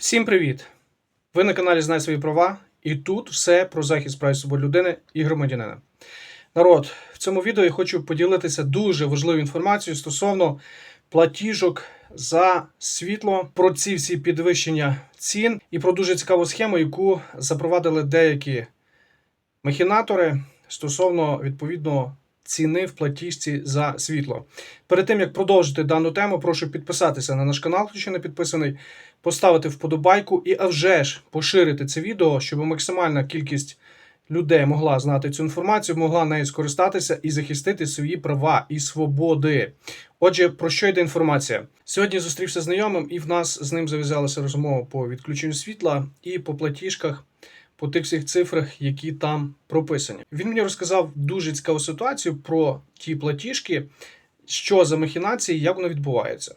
Всім привіт! Ви на каналі Знай свої права, і тут все про захист прав і свобод людини і громадянина. Народ, в цьому відео я хочу поділитися дуже важливою інформацією стосовно платіжок за світло, про ці всі підвищення цін і про дуже цікаву схему, яку запровадили деякі махінатори стосовно відповідно ціни в платіжці за світло. Перед тим як продовжити дану тему, прошу підписатися на наш канал, хто ще не підписаний, поставити вподобайку і а вже ж поширити це відео, щоб максимальна кількість людей могла знати цю інформацію, могла нею скористатися і захистити свої права і свободи. Отже, про що йде інформація? Сьогодні зустрівся знайомим, і в нас з ним зав'язалася розмова по відключенню світла і по платіжках по тих всіх цифрах, які там прописані. Він мені розказав дуже цікаву ситуацію про ті платіжки, що за махінації, як воно відбувається.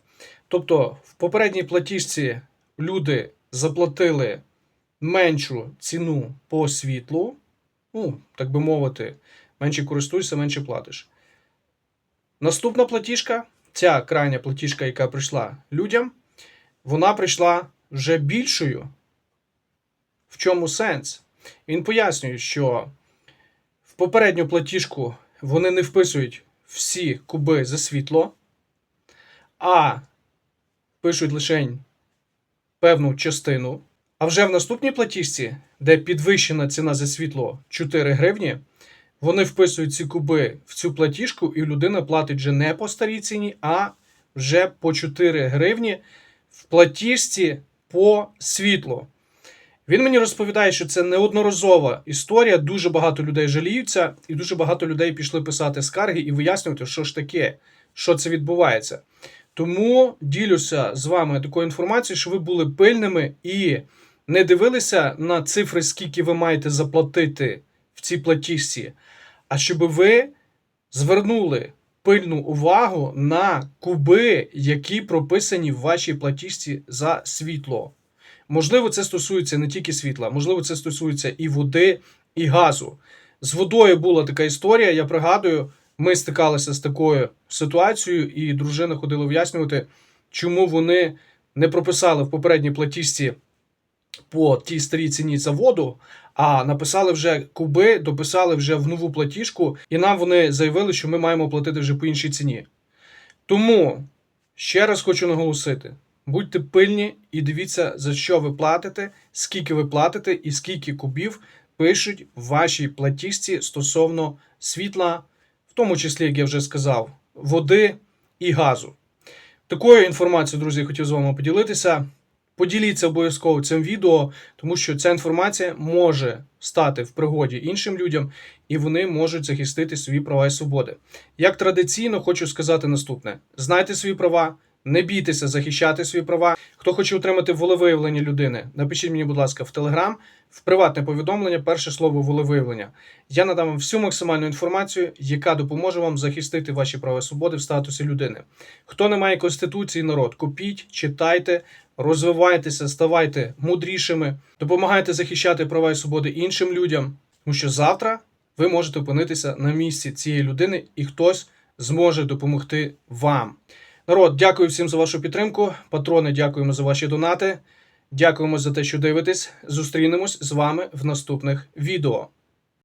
Тобто, в попередній платіжці люди заплатили меншу ціну по світлу, ну, так би мовити, менше користуйся, менше платиш. Наступна платіжка, ця крайня платіжка, яка прийшла людям, вона прийшла вже більшою. В чому сенс? Він пояснює, що в попередню платіжку вони не вписують всі куби за світло, а пишуть лише певну частину. А вже в наступній платіжці, де підвищена ціна за світло 4 гривні, вони вписують ці куби в цю платіжку, і людина платить вже не по старій ціні, а вже по 4 гривні в платіжці по світлу. Він мені розповідає, що це неодноразова історія. Дуже багато людей жаліються, і дуже багато людей пішли писати скарги і вияснювати, що ж таке, що це відбувається. Тому ділюся з вами такою інформацією, що ви були пильними і не дивилися на цифри, скільки ви маєте заплатити в цій платіжці, а щоб ви звернули пильну увагу на куби, які прописані в вашій платіжці за світло. Можливо, це стосується не тільки світла, можливо, це стосується і води, і газу. З водою була така історія. Я пригадую, ми стикалися з такою ситуацією, і дружина ходила вияснювати, чому вони не прописали в попередній платіжці по тій старій ціні за воду, а написали вже куби, дописали вже в нову платіжку, і нам вони заявили, що ми маємо платити вже по іншій ціні. Тому ще раз хочу наголосити. Будьте пильні і дивіться, за що ви платите, скільки ви платите і скільки кубів пишуть в вашій платіжці стосовно світла, в тому числі, як я вже сказав, води і газу. Такою інформацією, друзі, я хотів з вами поділитися. Поділіться обов'язково цим відео, тому що ця інформація може стати в пригоді іншим людям, і вони можуть захистити свої права і свободи. Як традиційно, хочу сказати наступне: знайте свої права. Не бійтеся захищати свої права. Хто хоче отримати волевиявлення людини, напишіть мені, будь ласка, в Телеграм, в приватне повідомлення, перше слово волевиявлення. Я надам вам всю максимальну інформацію, яка допоможе вам захистити ваші права і свободи в статусі людини. Хто не має конституції, народ, купіть, читайте, розвивайтеся, ставайте мудрішими, допомагайте захищати права і свободи іншим людям, тому що завтра ви можете опинитися на місці цієї людини, і хтось зможе допомогти вам. Народ, дякую всім за вашу підтримку. Патрони, дякуємо за ваші донати. Дякуємо за те, що дивитесь. Зустрінемось з вами в наступних відео.